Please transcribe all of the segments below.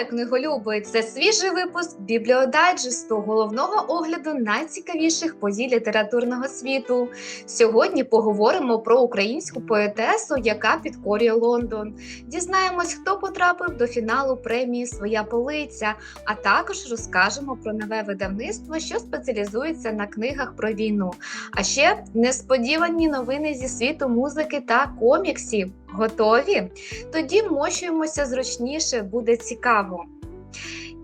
Вітаю, книголюби! Це свіжий випуск бібліодайджесту, головного огляду найцікавіших подій літературного світу. Сьогодні поговоримо про українську поетесу, яка підкорює Лондон. Дізнаємось, хто потрапив до фіналу премії Своя полиця, а також розкажемо про нове видавництво, що спеціалізується на книгах про війну. А ще несподівані новини зі світу музики та коміксів. Готові? Тоді мощуємося зручніше, буде цікаво.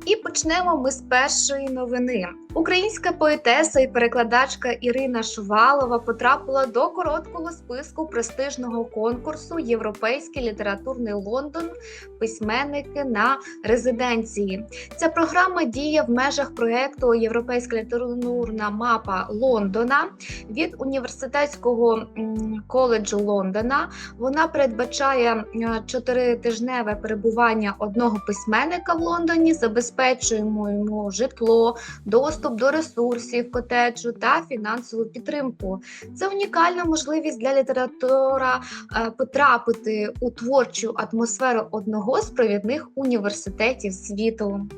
І почнемо ми з першої новини. Українська поетеса і перекладачка Ірина Шувалова потрапила до короткого списку престижного конкурсу Європейський літературний Лондон письменники на резиденції. Ця програма діє в межах проєкту Європейська літературна мапа Лондона від університетського коледжу Лондона. Вона передбачає е, чотиритижневе перебування одного письменника в Лондоні, забезпечуємо йому житло, доступ до ресурсів котеджу та фінансову підтримку. Це унікальна можливість для літератора е, потрапити у творчу атмосферу одного з провідних університетів світу.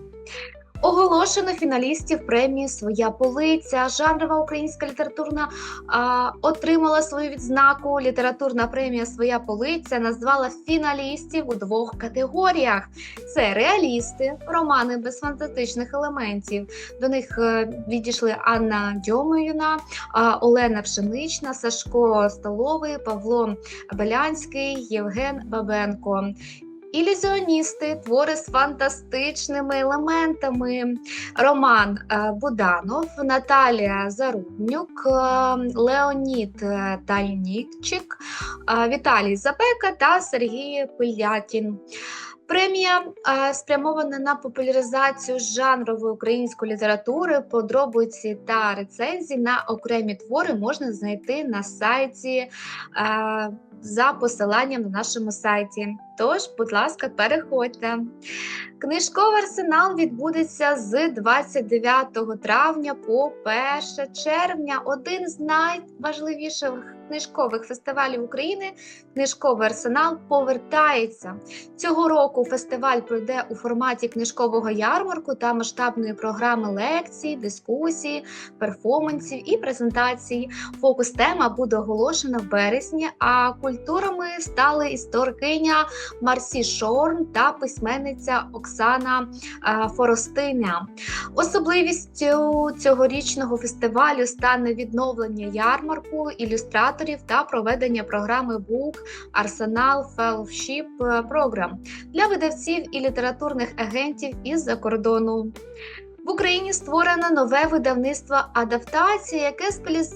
Оголошено фіналістів премії Своя полиця. Жанрова українська літературна а, отримала свою відзнаку. Літературна премія Своя полиця назвала фіналістів у двох категоріях: це реалісти, романи без фантастичних елементів. До них е, відійшли Анна Дьомовіна, Олена Пшенична, Сашко Столовий, Павло Белянський, Євген Бабенко. Ілюзіоністи, твори з фантастичними елементами. Роман е, Буданов, Наталія Заруднюк, е, Леонід Тальнікчик, е, Віталій Запека та Сергій Пилятін. Премія спрямована на популяризацію жанрової української літератури, подробиці та рецензії на окремі твори можна знайти на сайті за посиланням на нашому сайті. Тож, будь ласка, переходьте. Книжковий арсенал відбудеться з 29 травня по 1 червня. Один з найважливіших книжкових фестивалів України книжковий арсенал повертається. Цього року фестиваль пройде у форматі книжкового ярмарку та масштабної програми лекцій, дискусій, перформансів і презентацій. Фокус тема буде оголошена в березні. А культурами стали історикиня Марсі Шорн та письменниця Оксана е, Форостиня. Особливістю цьогорічного фестивалю стане відновлення ярмарку, ілюстраторів та проведення програми Book Arsenal Fellowship Program для видавців і літературних агентів із-за кордону. В Україні створено нове видавництво адаптація, яке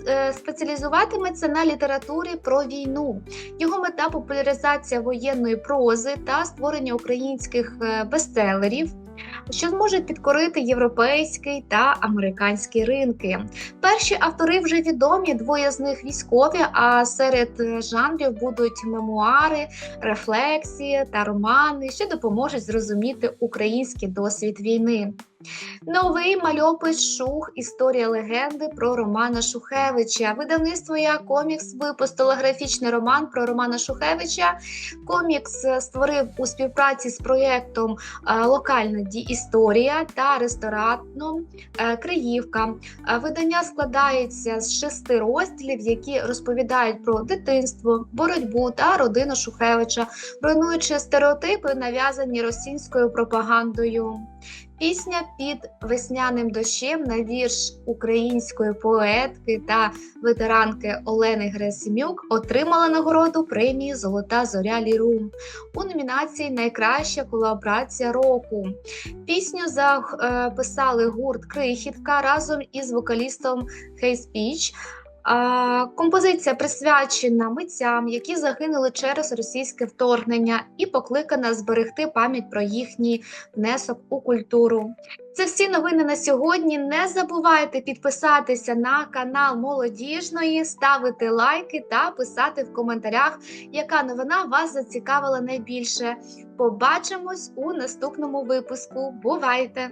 е, спеціалізуватиметься на літературі про війну. Його мета популяризація воєнної прози та створення українських е, бестселерів. Що зможуть підкорити європейський та американський ринки. Перші автори вже відомі, двоє з них військові. А серед жанрів будуть мемуари, рефлексії та романи, що допоможуть зрозуміти український досвід війни. Новий мальопис Шух Історія легенди про Романа Шухевича. Видавництво я комікс випустило графічний роман про Романа Шухевича. Комікс створив у співпраці з проєктом е, Локальна ді- історія та рестораном е, Криївка. Е, Видання складається з шести розділів, які розповідають про дитинство, боротьбу та родину Шухевича, руйнуючи стереотипи, нав'язані російською пропагандою. Пісня під весняним дощем на вірш української поетки та ветеранки Олени Герасимюк отримала нагороду премії Золота зоря Лірум у номінації Найкраща колаборація року. Пісню записали гурт Крихітка разом із вокалістом Хей Спіч. Композиція присвячена митцям, які загинули через російське вторгнення, і покликана зберегти пам'ять про їхній внесок у культуру. Це всі новини на сьогодні. Не забувайте підписатися на канал Молодіжної, ставити лайки та писати в коментарях, яка новина вас зацікавила найбільше. Побачимось у наступному випуску. Бувайте!